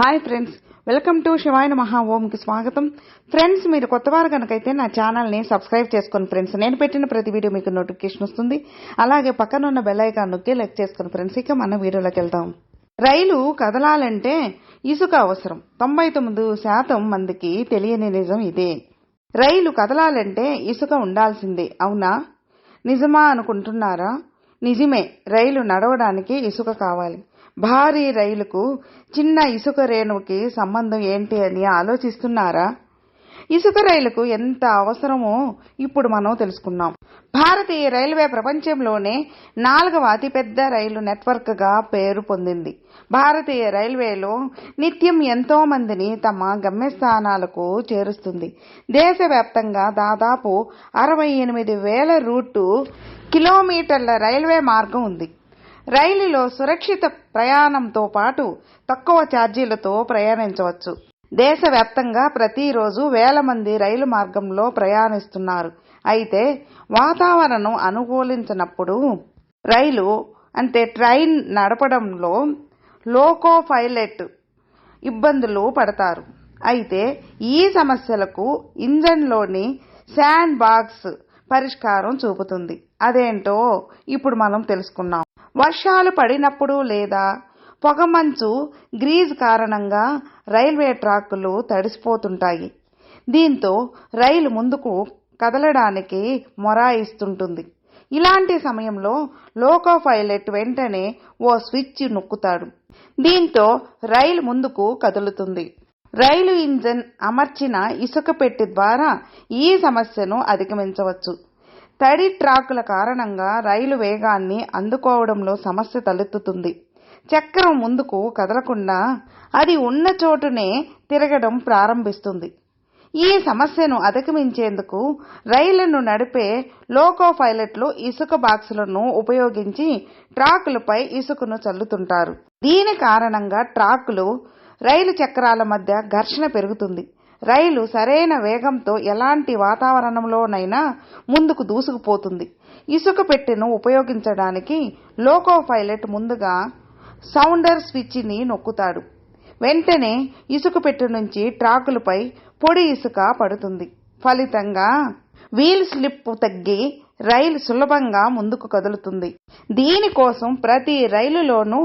Hi friends welcome to Shivayana Maha ఓంకి స్వాగతం. Friends మీరు కొత్తవారు కనుకైతే నా ఛానల్ని సబ్స్క్రైబ్ చేసుకోండి ఫ్రెండ్స్ నేను పెట్టిన ప్రతి వీడియో మీకు నోటిఫికేషన్ వస్తుంది. అలాగే పక్కన ఉన్న బెల్ ఐకాన్ నొక్కి లెక్ చేసుకుని ఫ్రెండ్స్ ఇక మన వీడియోలోకి వెళ్దాం. రైలు కదలాలంటే ఇసుక అవసరం. తొంభై తొమ్మిది శాతం మందికి తెలియని నిజం ఇదే. రైలు కదలాలంటే ఇసుక ఉండాల్సిందే అవునా? నిజమా అనుకుంటున్నారా? నిజమే రైలు నడవడానికి ఇసుక కావాలి. భారీ రైలుకు చిన్న ఇసుక రేణువుకి సంబంధం ఏంటి అని ఆలోచిస్తున్నారా? ఇసుక రైలుకు ఎంత అవసరమో ఇప్పుడు మనం తెలుసుకున్నాం భారతీయ రైల్వే ప్రపంచంలోనే నాలుగవ అతిపెద్ద రైలు నెట్వర్క్గా పేరు పొందింది. భారతీయ రైల్వేలో నిత్యం ఎంతో మందిని తమ గమ్యస్థానాలకు చేరుస్తుంది. దేశవ్యాప్తంగా దాదాపు అరవై ఎనిమిది వేల రూటు కిలోమీటర్ల రైల్వే మార్గం ఉంది. రైలులో సురక్షిత ప్రయాణంతో పాటు తక్కువ ఛార్జీలతో ప్రయాణించవచ్చు. దేశవ్యాప్తంగా ప్రతిరోజు వేల మంది రైలు మార్గంలో ప్రయాణిస్తున్నారు. అయితే వాతావరణం అనుకూలించినప్పుడు రైలు అంటే ట్రైన్ నడపడంలో లోకో పైలట్ ఇబ్బందులు పడతారు. అయితే ఈ సమస్యలకు ఇంజన్లోని శాండ్ బాక్స్ పరిష్కారం చూపుతుంది. అదేంటో ఇప్పుడు మనం తెలుసుకున్నాం వర్షాలు పడినప్పుడు లేదా పొగమంచు గ్రీజ్ కారణంగా రైల్వే ట్రాకులు తడిసిపోతుంటాయి. దీంతో రైలు ముందుకు కదలడానికి మొరాయిస్తుంటుంది. ఇలాంటి సమయంలో లోకో పైలట్ వెంటనే ఓ స్విచ్ నొక్కుతాడు. దీంతో రైలు ముందుకు కదులుతుంది. రైలు ఇంజన్ అమర్చిన ఇసుక పెట్టి ద్వారా ఈ సమస్యను అధిగమించవచ్చు. తడి ట్రాకుల కారణంగా రైలు వేగాన్ని అందుకోవడంలో సమస్య తలెత్తుతుంది. చక్రం ముందుకు కదలకుండా అది ఉన్న చోటునే తిరగడం ప్రారంభిస్తుంది. ఈ సమస్యను అధిగమించేందుకు రైళ్ళను నడిపే లోకో పైలట్లు ఇసుక బాక్సులను ఉపయోగించి ట్రాకులపై ఇసుకను చల్లుతుంటారు. దీని కారణంగా ట్రాకులు రైలు చక్రాల మధ్య ఘర్షణ పెరుగుతుంది. రైలు సరైన వేగంతో ఎలాంటి వాతావరణంలోనైనా ముందుకు దూసుకుపోతుంది. ఇసుక పెట్టెను ఉపయోగించడానికి లోకో పైలట్ ముందుగా సౌండర్ స్విచ్ని నొక్కుతాడు. వెంటనే ఇసుక పెట్టె నుంచి ట్రాకులపై పొడి ఇసుక పడుతుంది. ఫలితంగా వీల్ స్లిప్ తగ్గి రైలు సులభంగా ముందుకు కదులుతుంది. దీనికోసం ప్రతి రైలులోనూ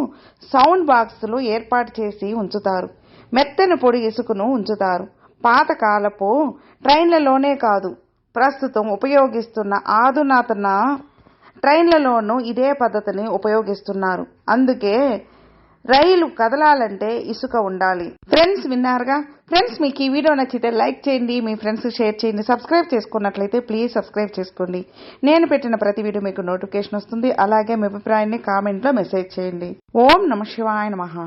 సౌండ్ బాక్సులు ఏర్పాటు చేసి ఉంచుతారు. మెత్తని పొడి ఇసుకను ఉంచుతారు. పాతకాలపు ట్రైన్లలోనే కాదు. ప్రస్తుతం ఉపయోగిస్తున్న ఆధునాతన ట్రైన్లలోనూ ఇదే పద్ధతిని ఉపయోగిస్తున్నారు. అందుకే రైలు కదలాలంటే ఇసుక ఉండాలి. ఫ్రెండ్స్ విన్నారుగా? ఫ్రెండ్స్ మీకు ఈ వీడియో నచ్చితే లైక్ చేయండి మీ ఫ్రెండ్స్కి షేర్ చేయండి సబ్స్క్రైబ్ చేసుకున్నట్లయితే ప్లీజ్ సబ్స్క్రైబ్ చేసుకోండి. నేను పెట్టిన ప్రతి వీడియో మీకు నోటిఫికేషన్ వస్తుంది. అలాగే మీ అభిప్రాయాన్ని కామెంట్లో మెసేజ్ చేయండి. ఓం నమ శివాయ నమః.